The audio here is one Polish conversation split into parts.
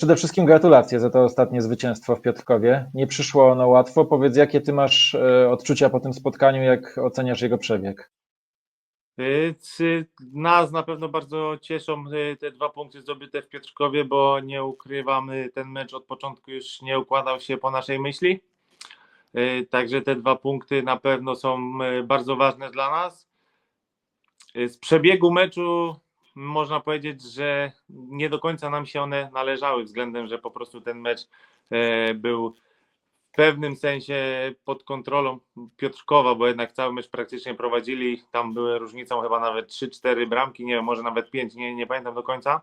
Przede wszystkim gratulacje za to ostatnie zwycięstwo w Piotrkowie. Nie przyszło ono łatwo. Powiedz, jakie ty masz e, odczucia po tym spotkaniu, jak oceniasz jego przebieg? Czy Nas na pewno bardzo cieszą y, te dwa punkty zdobyte w Piotrkowie, bo nie ukrywamy, ten mecz od początku już nie układał się po naszej myśli. Także te dwa punkty na pewno są bardzo ważne dla nas. Z przebiegu meczu można powiedzieć, że nie do końca nam się one należały, względem, że po prostu ten mecz e, był w pewnym sensie pod kontrolą Piotrkowa, bo jednak cały mecz praktycznie prowadzili. Tam były różnicą chyba nawet 3-4 bramki, nie wiem, może nawet 5, nie, nie pamiętam do końca.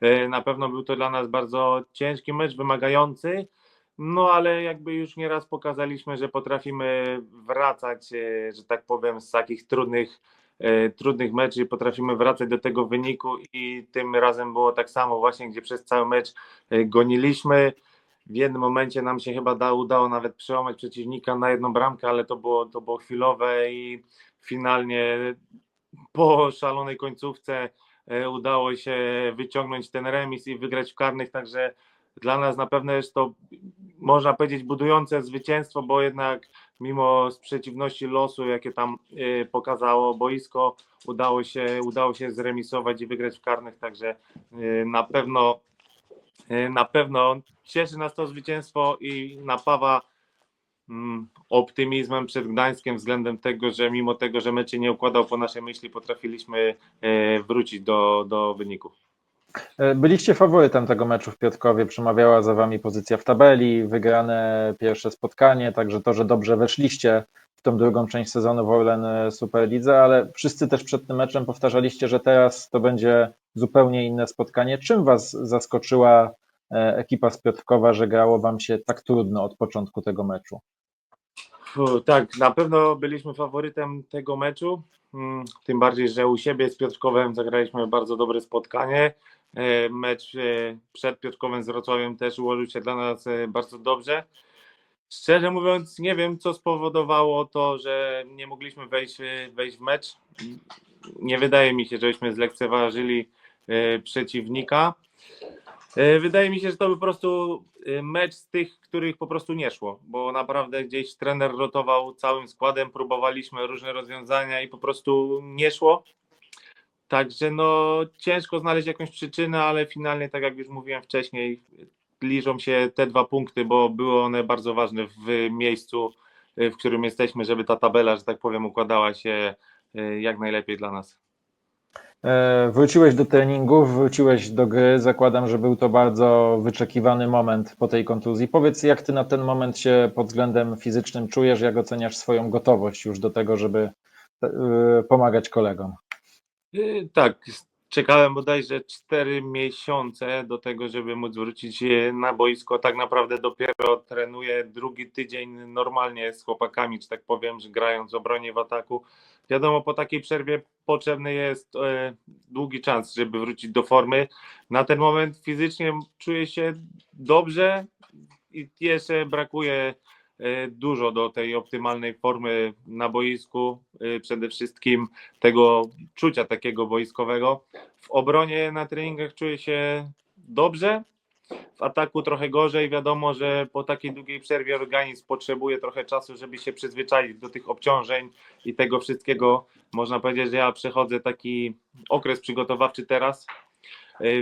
E, Na pewno był to dla nas bardzo ciężki mecz, wymagający. No ale jakby już nieraz pokazaliśmy, że potrafimy wracać, e, że tak powiem, z takich trudnych, trudnych meczów, potrafimy wracać do tego wyniku i tym razem było tak samo właśnie, gdzie przez cały mecz e, goniliśmy. W jednym momencie nam się chyba da, udało nawet przełamać przeciwnika na jedną bramkę, ale to było, to było chwilowe i finalnie po szalonej końcówce e, udało się wyciągnąć ten remis i wygrać w karnych, także dla nas na pewno jest to, można powiedzieć, budujące zwycięstwo, bo jednak mimo sprzeciwności losu, jakie tam e, pokazało boisko, udało się, udało się zremisować i wygrać w karnych, także e, na pewno E, Na pewno cieszy nas to zwycięstwo i napawa mm, optymizmem przed Gdańskiem względem tego, że mimo tego, że mecz się nie układał po naszej myśli, potrafiliśmy wrócić do, do wyniku. E, Byliście faworytem tego meczu w Piotrkowie, przemawiała za wami pozycja w tabeli, wygrane pierwsze spotkanie, także to, że dobrze weszliście w tą drugą część sezonu w Orlen Superlidze, ale wszyscy też przed tym meczem powtarzaliście, że teraz to będzie zupełnie inne spotkanie. Czym was zaskoczyła e, ekipa z Piotrkowa, że grało wam się tak trudno od początku tego meczu? Tak, na pewno byliśmy faworytem tego meczu. mm, Tym bardziej, że u siebie z Piotrkowem zagraliśmy bardzo dobre spotkanie. E, Mecz e, przed Piotrkowem z Wrocławiem też ułożył się dla nas e, bardzo dobrze. Szczerze mówiąc, nie wiem, co spowodowało to, że nie mogliśmy wejść, wejść w mecz. Nie wydaje mi się, żebyśmy zlekceważyli przeciwnika. E, Wydaje mi się, że to był po prostu e, mecz z tych, których po prostu nie szło, bo naprawdę gdzieś trener rotował całym składem, próbowaliśmy różne rozwiązania i po prostu nie szło. Także no ciężko znaleźć jakąś przyczynę, ale finalnie, tak jak już mówiłem wcześniej, liczą się te dwa punkty, bo były one bardzo ważne w miejscu, e, w którym jesteśmy, żeby ta tabela, że tak powiem, układała się jak najlepiej dla nas. E, Wróciłeś do treningów, wróciłeś do gry. Zakładam, że był to bardzo wyczekiwany moment po tej kontuzji. Powiedz, jak ty na ten moment się pod względem fizycznym czujesz, jak oceniasz swoją gotowość już do tego, żeby e, pomagać kolegom? Y, Tak, czekałem bodajże 4 miesiące do tego, żeby móc wrócić e, na boisko. Tak naprawdę dopiero trenuję drugi tydzień normalnie z chłopakami, czy tak powiem, że grając w obronie w ataku. Wiadomo, po takiej przerwie potrzebny jest e, długi czas, żeby wrócić do formy. Na ten moment fizycznie czuję się dobrze i jeszcze brakuje dużo do tej optymalnej formy na boisku. E, Przede wszystkim tego czucia takiego boiskowego. W obronie na treningach czuję się dobrze, w ataku trochę gorzej. Wiadomo, że po takiej długiej przerwie organizm potrzebuje trochę czasu, żeby się przyzwyczaić do tych obciążeń i tego wszystkiego. Można powiedzieć, że ja przechodzę taki okres przygotowawczy teraz,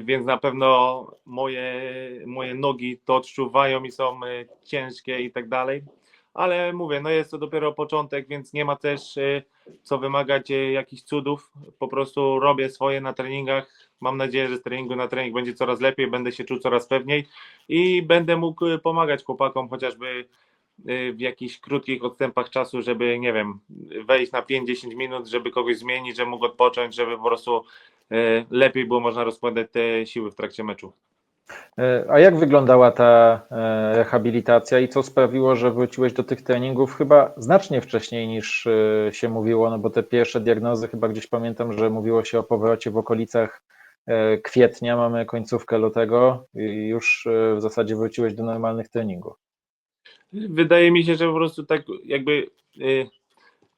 więc na pewno moje, moje nogi to odczuwają i są y, ciężkie i tak dalej. Ale mówię, no jest to dopiero początek, więc nie ma też y, co wymagać e, jakichś cudów. Po prostu robię swoje na treningach. Mam nadzieję, że z treningu na trening będzie coraz lepiej, będę się czuł coraz pewniej i będę mógł e, pomagać chłopakom chociażby e, w jakichś krótkich odstępach czasu, żeby, nie wiem, wejść na 5-10 minut, żeby kogoś zmienić, żeby mógł odpocząć, żeby po prostu e, lepiej było można rozkładać te siły w trakcie meczu. E, A jak wyglądała ta e, rehabilitacja i co sprawiło, że wróciłeś do tych treningów chyba znacznie wcześniej niż e, się mówiło, no bo te pierwsze diagnozy chyba gdzieś pamiętam, że mówiło się o powrocie w okolicach kwietnia, mamy końcówkę lutego i już w zasadzie wróciłeś do normalnych treningów. Wydaje mi się, że po prostu tak jakby y,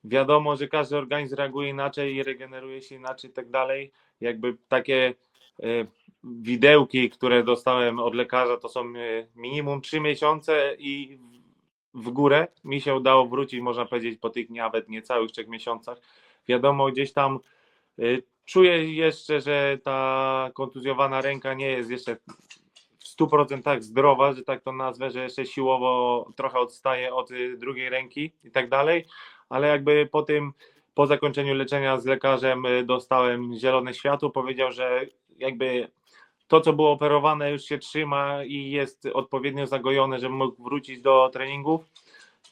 wiadomo, że każdy organizm reaguje inaczej i regeneruje się inaczej i tak dalej. Jakby takie y, widełki, które dostałem od lekarza, to są e, minimum 3 miesiące i w górę. Mi się udało wrócić, można powiedzieć, po tych nawet niecałych 3 miesiącach. Wiadomo, gdzieś tam y, czuję jeszcze, że ta kontuzjowana ręka nie jest jeszcze 100% zdrowa, że tak to nazwę, że jeszcze siłowo trochę odstaje od y, drugiej ręki i tak dalej, ale jakby po tym, po zakończeniu leczenia z lekarzem y, dostałem zielone światło, powiedział, że jakby to, co było operowane, już się trzyma i jest odpowiednio zagojone, żebym mógł wrócić do treningów.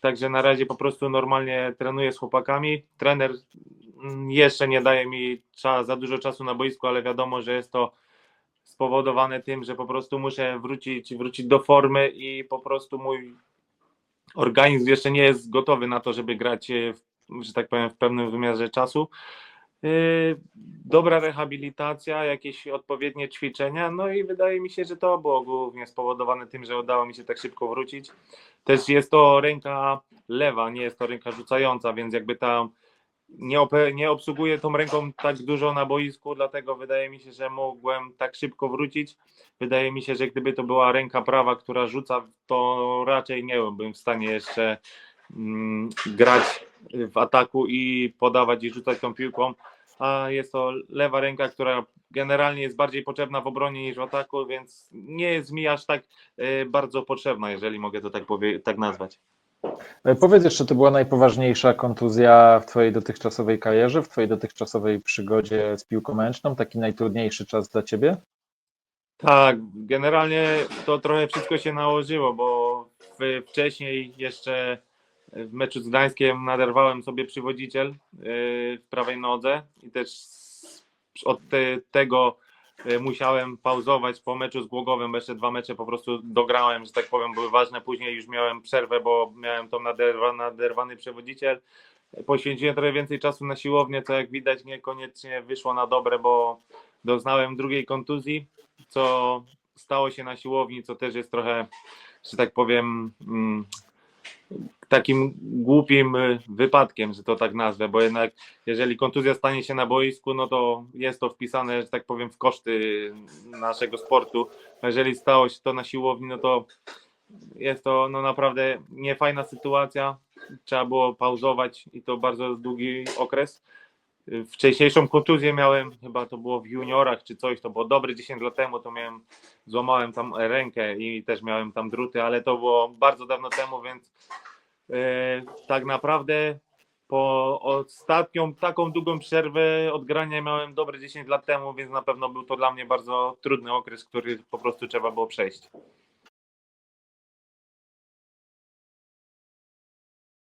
Także na razie po prostu normalnie trenuję z chłopakami. Trener mm, jeszcze nie daje mi za dużo czasu na boisku, ale wiadomo, że jest to spowodowane tym, że po prostu muszę wrócić, wrócić do formy i po prostu mój organizm jeszcze nie jest gotowy na to, żeby grać, e, w, że tak powiem, w pewnym wymiarze czasu. Yy, dobra rehabilitacja, jakieś odpowiednie ćwiczenia, no i wydaje mi się, że to było głównie spowodowane tym, że udało mi się tak szybko wrócić. Też jest to ręka lewa, nie jest to ręka rzucająca, więc jakby tam nie, ope- nie obsługuję tą ręką tak dużo na boisku, dlatego wydaje mi się, że mogłem tak szybko wrócić. Wydaje mi się, że gdyby to była ręka prawa, która rzuca, to raczej nie byłbym w stanie jeszcze mm, grać w ataku i podawać i rzucać tą piłką. A jest to lewa ręka, która generalnie jest bardziej potrzebna w obronie niż w ataku, więc nie jest mi aż tak e, bardzo potrzebna, jeżeli mogę to tak, powie- tak nazwać. E, Powiedz jeszcze, to była najpoważniejsza kontuzja w Twojej dotychczasowej karierze, w Twojej dotychczasowej przygodzie z piłką ręczną, taki najtrudniejszy czas dla Ciebie? Tak, generalnie to trochę wszystko się nałożyło, bo wcześniej jeszcze w meczu z Gdańskiem naderwałem sobie przywodziciel yy, w prawej nodze i też od te, tego musiałem pauzować po meczu z Głogowem, jeszcze dwa mecze po prostu dograłem, że tak powiem, były ważne. Później już miałem przerwę, bo miałem tą naderwa, naderwany przewodziciel. Poświęciłem trochę więcej czasu na siłownię, co jak widać niekoniecznie wyszło na dobre, bo doznałem drugiej kontuzji co stało się na siłowni, co też jest trochę, że tak powiem, mm, takim głupim y, wypadkiem, że to tak nazwę, bo jednak jeżeli kontuzja stanie się na boisku, no to jest to wpisane, że tak powiem, w koszty naszego sportu. Jeżeli stało się to na siłowni, no to jest to no naprawdę niefajna sytuacja. Trzeba było pauzować i to bardzo długi okres. Wcześniejszą kontuzję miałem, chyba to było w juniorach czy coś, to było dobre 10 lat temu, to miałem, złamałem tam rękę i też miałem tam druty, ale to było bardzo dawno temu, więc tak naprawdę po ostatnią taką długą przerwę od grania miałem dobre 10 lat temu, więc na pewno był to dla mnie bardzo trudny okres, który po prostu trzeba było przejść.